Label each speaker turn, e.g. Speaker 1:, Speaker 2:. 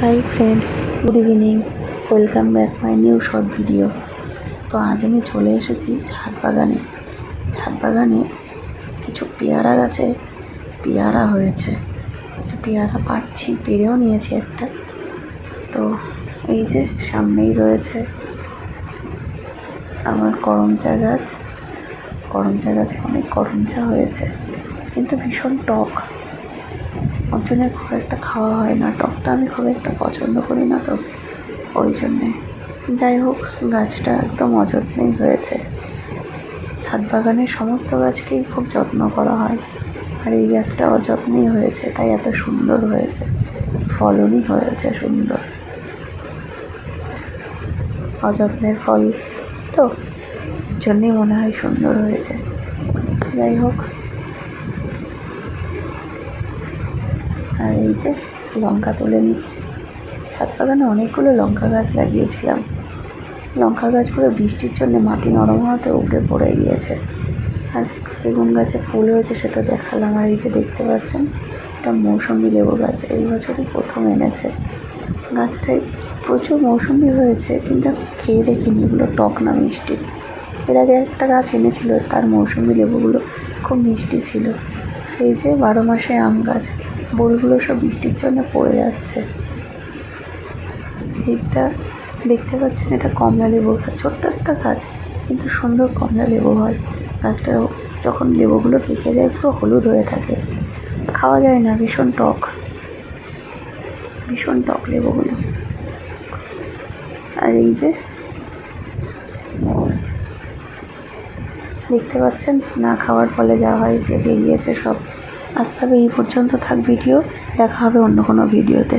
Speaker 1: Hi friend good evening welcome back my new short video তো আজ আমি চলে এসেছি ছাদ বাগানে। ছাদ বাগানে কিছু পেয়ারা গাছে পেয়ারা হয়েছে। পেয়ারা পাচ্ছি পেরেও নিয়েছি একটা। তো এই যে সামনেই রয়েছে আমার করমচা গাছ। করমচা গাছে অনেক করমচা হয়েছে। কিন্তু ভীষণ টক। ওর খুব একটা খাওয়া হয় না, টকটা আমি খুব একটা পছন্দ করি না তো, ওই জন্যে। যাই হোক, গাছটা একদম অযত্নেই হয়েছে। ছাদ বাগানের সমস্ত গাছকেই খুব যত্ন করা হয়, আর এই গাছটা অযত্নেই হয়েছে, তাই এত সুন্দর হয়েছে। ফলনই হয়েছে সুন্দর। অযত্নের ফল তো, জন্যই মনে হয় সুন্দর হয়েছে। যাই হোক আর এই যে লঙ্কা তুলে নিচ্ছে। ছাদ বাগানে অনেকগুলো লঙ্কা গাছ লাগিয়েছিলাম। লঙ্কা গাছগুলো বৃষ্টির জন্য মাটি নরম হওয়াতে উপড়ে পড়ে গিয়েছে। আর বেগুন গাছে ফুল হয়েছে সে তো দেখালাম। আর এই যে দেখতে পাচ্ছেন, এটা মৌসুমি লেবু গাছ। এই বছরই প্রথম এনেছে। গাছটায় প্রচুর মৌসুমি হয়েছে, কিন্তু খেয়ে দেখিনি। এগুলো টক না মিষ্টি। এর আগে একটা গাছ এনেছিল, তার মৌসুমি লেবুগুলো খুব মিষ্টি ছিল। এই যে বারো মাসে আম গাছ। বোলগুলো সব বৃষ্টির জন্য পড়ে যাচ্ছে। এইটা দেখতে পাচ্ছেন, এটা কমলা লেবু গাছ, ছোট্ট একটা গাছ, কিন্তু সুন্দর কমলা লেবু হয়। গাছটা যখন লেবুগুলো পেকে যায়, পুরো হলুদ হয়ে থাকে। খাওয়া যায় না, ভীষণ টক। ভীষণ টক লেবুগুলো। আর এই যে, দেখতে পাচ্ছেন, না খাওয়ার ফলে যা হয়, পেকে গিয়েছে সব। আজ তবে এই পর্যন্ত থাক ভিডিও দেখা হবে অন্য কোনো ভিডিওতে।